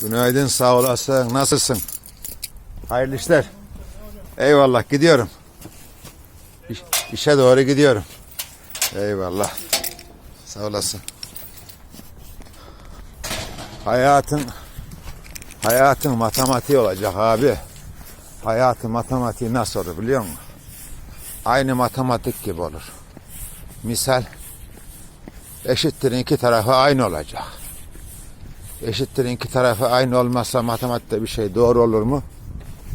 Günaydın sağ olasın. Nasılsın? Hayırlı işler. Eyvallah gidiyorum. İş- işe doğru gidiyorum. Eyvallah. Sağ olasın. Hayatın hayatın matematiği olacak abi. Hayatın matematiği nasıl olur biliyor musun? Aynı matematik gibi olur. Misal eşittirin iki tarafı aynı olacak. Eşittirin iki tarafı aynı olmazsa matematikte bir şey doğru olur mu?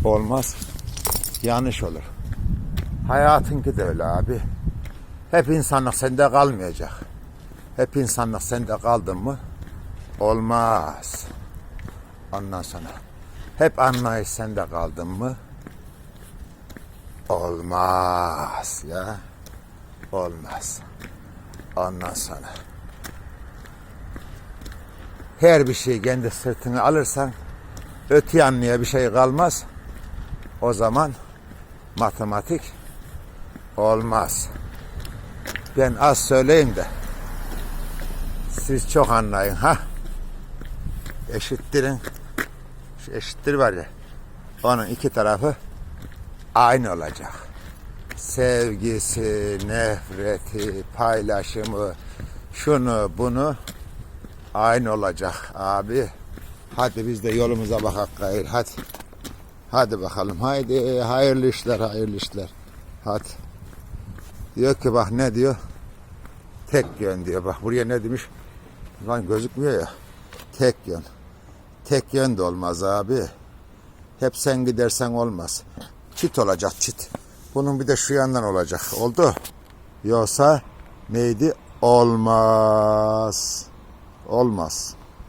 Olmaz. Yanlış olur. Hayatınki de öyle abi. Hep insanlık sende kalmayacak. Hep insanlık sende kaldın mı? Olmaz. Ondan sonra hep anlayış sende kaldın mı? Olmaz ya. Olmaz. Ondan sonra her bir şeyi kendi sırtına alırsan öte yanlıya bir şey kalmaz. O zaman matematik olmaz. Ben az söyleyeyim de siz çok anlayın ha. Eşittirin. Şu eşittir var ya. Onun iki tarafı aynı olacak. Sevgisi, nefreti, paylaşımı, şunu bunu aynı olacak abi. Hadi biz de yolumuza bakak gayr. Hadi. Hadi bakalım. Haydi hayırlı işler, hayırlı işler. Hadi. Diyor ki bak ne diyor? Tek yön diyor. Bak buraya ne demiş? Lan gözükmüyor ya. Tek yön. Tek yön de olmaz abi. Hep sen gidersen olmaz. Çit olacak çit. Bunun bir de şu yandan olacak. Oldu. Yoksa neydi? Olmaz. Olmaz.